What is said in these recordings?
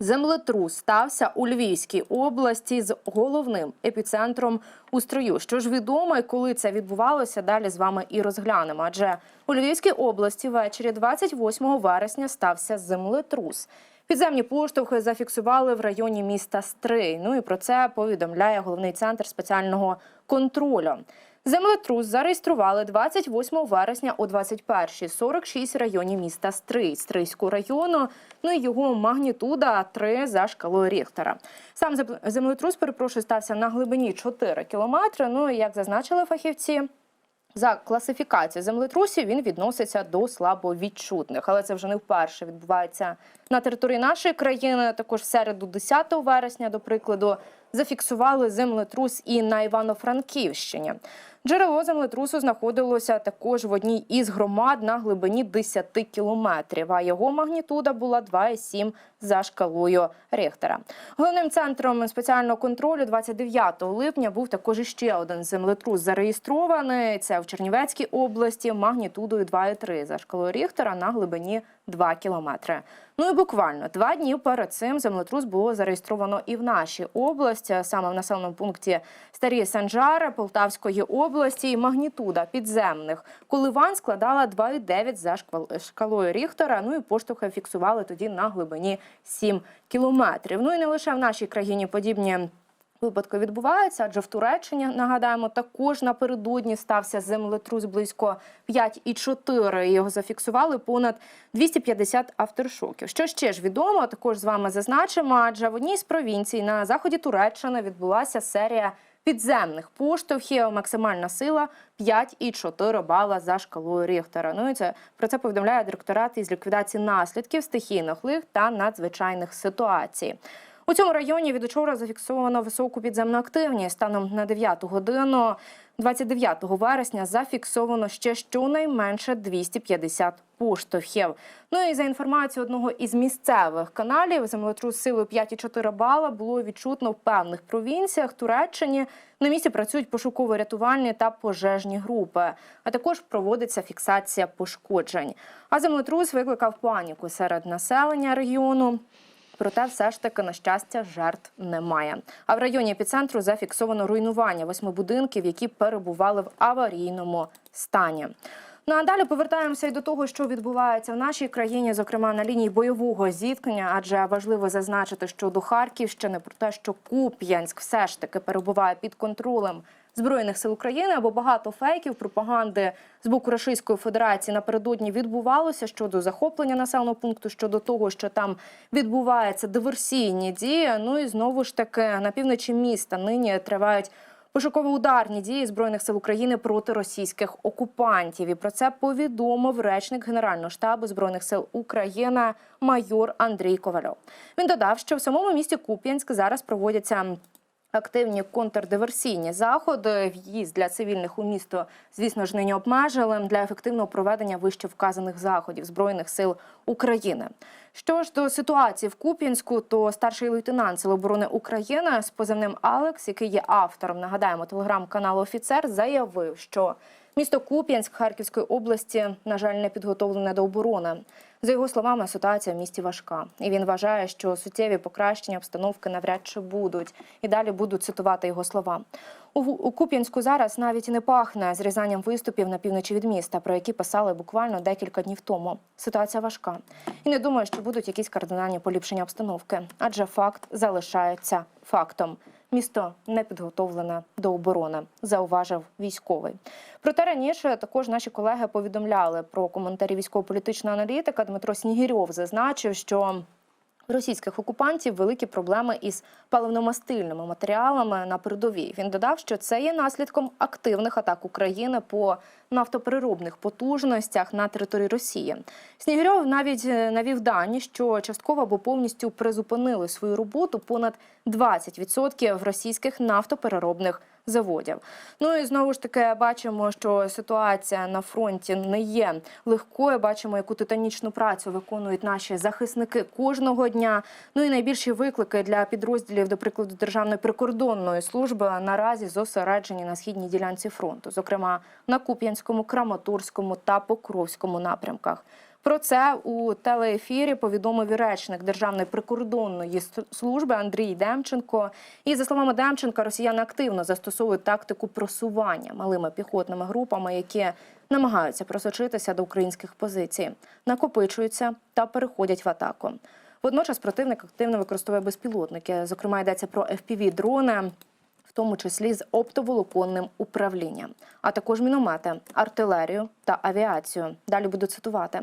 Землетрус стався у Львівській області з головним епіцентром у строю. Що ж відомо і коли це відбувалося, далі з вами і розглянемо. Адже у Львівській області ввечері 28 вересня стався землетрус. Підземні поштовхи зафіксували в районі міста Стрий. Ну і про це повідомляє головний центр спеціального контролю. Землетрус зареєстрували 28 вересня о 21.46 в районі міста Стрий, Стрийського району. Ну і його магнітуда 3 за шкалою Ріхтера. Сам зем- землетрус, перепрошую, стався на глибині 4 кілометри. Ну і як зазначили фахівці, за класифікацією землетрусів він відноситься до слабовідчутних, але це вже не вперше відбувається на території нашої країни. Також в середу, 10 вересня, до прикладу, зафіксували землетрус і на Івано-Франківщині. Джерело землетрусу знаходилося також в одній із громад на глибині 10 кілометрів. А його магнітуда була 2,7 за шкалою Ріхтера. Головним центром спеціального контролю 29 липня був також іще один землетрус зареєстрований. Це в Чернівецькій області магнітудою 2,3 за шкалою Ріхтера на глибині 2 кілометри. Ну і буквально два дні перед цим землетрус було зареєстровано і в нашій області, саме в населеному пункті Старі Санжари Полтавської області. І магнітуда підземних коливань складала 2,9 за шкалою Ріхтера. Ну і поштовхи фіксували тоді на глибині 7 кілометрів. Ну і не лише в нашій країні подібні. Випадки відбуваються, адже в Туреччині нагадаємо, також напередодні стався землетрус близько 5,4. і Його зафіксували понад 250 авторшоків. Що ще ж відомо, також з вами зазначимо, адже в одній з провінцій на заході Туреччини відбулася серія підземних поштовхів. Максимальна сила 5,4 бала за шкалою Ріхтера. Ну і це про це повідомляє директорат із ліквідації наслідків стихійних лих та надзвичайних ситуацій. У цьому районі від учора зафіксовано високу підземну активність. Станом на 9 годину 29 вересня зафіксовано ще щонайменше 250 поштовхів. Ну і за інформацією одного із місцевих каналів, землетрус силою 5,4 бала було відчутно в певних провінціях Туреччині. На місці працюють пошуково-рятувальні та пожежні групи, а також проводиться фіксація пошкоджень. А землетрус викликав паніку серед населення регіону. Проте, все ж таки, на щастя, жертв немає. А в районі епіцентру зафіксовано руйнування восьми будинків, які перебували в аварійному стані. Ну а далі повертаємося і до того, що відбувається в нашій країні, зокрема на лінії бойового зіткнення. Адже важливо зазначити, що до Харківщини про те, що Куп'янськ все ж таки перебуває під контролем збройних сил України, або багато фейків пропаганди з боку Російської Федерації напередодні відбувалося щодо захоплення населеного пункту, щодо того, що там відбуваються диверсійні дії. Ну і знову ж таки на півночі міста нині тривають. Пошуково-ударні дії збройних сил України проти російських окупантів. І про це повідомив речник Генерального штабу збройних сил України майор Андрій Ковальов. Він додав, що в самому місті Куп'янськ зараз проводяться. Активні контрдиверсійні заходи, в'їзд для цивільних у місто, звісно ж, нині обмежили для ефективного проведення вище вказаних заходів збройних сил України. Що ж до ситуації в Куп'янську, то старший лейтенант Сил оборони України з позивним Алекс, який є автором, нагадаємо, телеграм-каналу Офіцер, заявив, що місто Куп'янськ Харківської області, на жаль, не підготовлене до оборони. За його словами, ситуація в місті важка, і він вважає, що суттєві покращення обстановки навряд чи будуть. І далі буду цитувати його слова. У, у Куп'янську зараз навіть і не пахне зрізанням виступів на півночі від міста, про які писали буквально декілька днів тому. Ситуація важка, і не думаю, що будуть якісь кардинальні поліпшення обстановки, адже факт залишається фактом. Місто не підготовлене до оборони, зауважив військовий. Проте раніше також наші колеги повідомляли про коментарі військово-політичного аналітика. Дмитро Снігірьов зазначив, що російських окупантів великі проблеми із паливно-мастильними матеріалами на передовій. Він додав, що це є наслідком активних атак України по нафтопереробних потужностях на території Росії. Снігирьов навіть е, навів дані, що частково або повністю призупинили свою роботу понад 20% російських нафтопереробних заводів. Ну і знову ж таки бачимо, що ситуація на фронті не є легкою. Бачимо, яку титанічну працю виконують наші захисники кожного дня. Ну і найбільші виклики для підрозділів, до прикладу, Державної прикордонної служби наразі зосереджені на східній ділянці фронту, зокрема на Куп'янському, Краматорському та Покровському напрямках. Про це у телеефірі повідомив речник Державної прикордонної служби Андрій Демченко. І за словами Демченка, росіяни активно застосовують тактику просування малими піхотними групами, які намагаються просочитися до українських позицій, накопичуються та переходять в атаку. Водночас противник активно використовує безпілотники. Зокрема, йдеться про fpv дрони тому числі з оптоволоконним управлінням, а також міномети, артилерію та авіацію. Далі буду цитувати.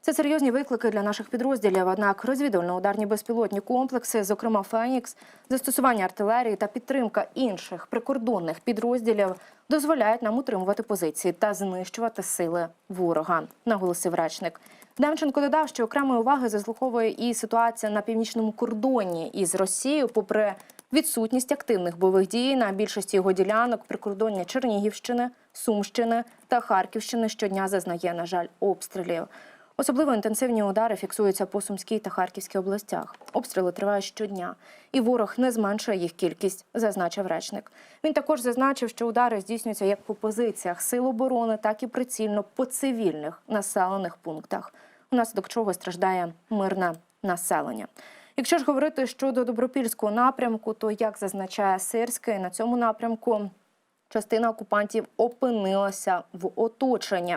Це серйозні виклики для наших підрозділів. Однак розвідувально-ударні безпілотні комплекси, зокрема Фенікс, застосування артилерії та підтримка інших прикордонних підрозділів дозволяють нам утримувати позиції та знищувати сили ворога, наголосив речник. Демченко додав, що окремої уваги заслуховує і ситуація на північному кордоні із Росією, попри відсутність активних бойових дій на більшості його ділянок прикордоння Чернігівщини, Сумщини та Харківщини щодня зазнає, на жаль, обстрілів. Особливо інтенсивні удари фіксуються по Сумській та Харківській областях. Обстріли тривають щодня, і ворог не зменшує їх кількість, зазначив речник. Він також зазначив, що удари здійснюються як по позиціях сил оборони, так і прицільно по цивільних населених пунктах, внаслідок чого страждає мирне населення. Якщо ж говорити щодо добропільського напрямку, то як зазначає Сирський, на цьому напрямку частина окупантів опинилася в оточенні.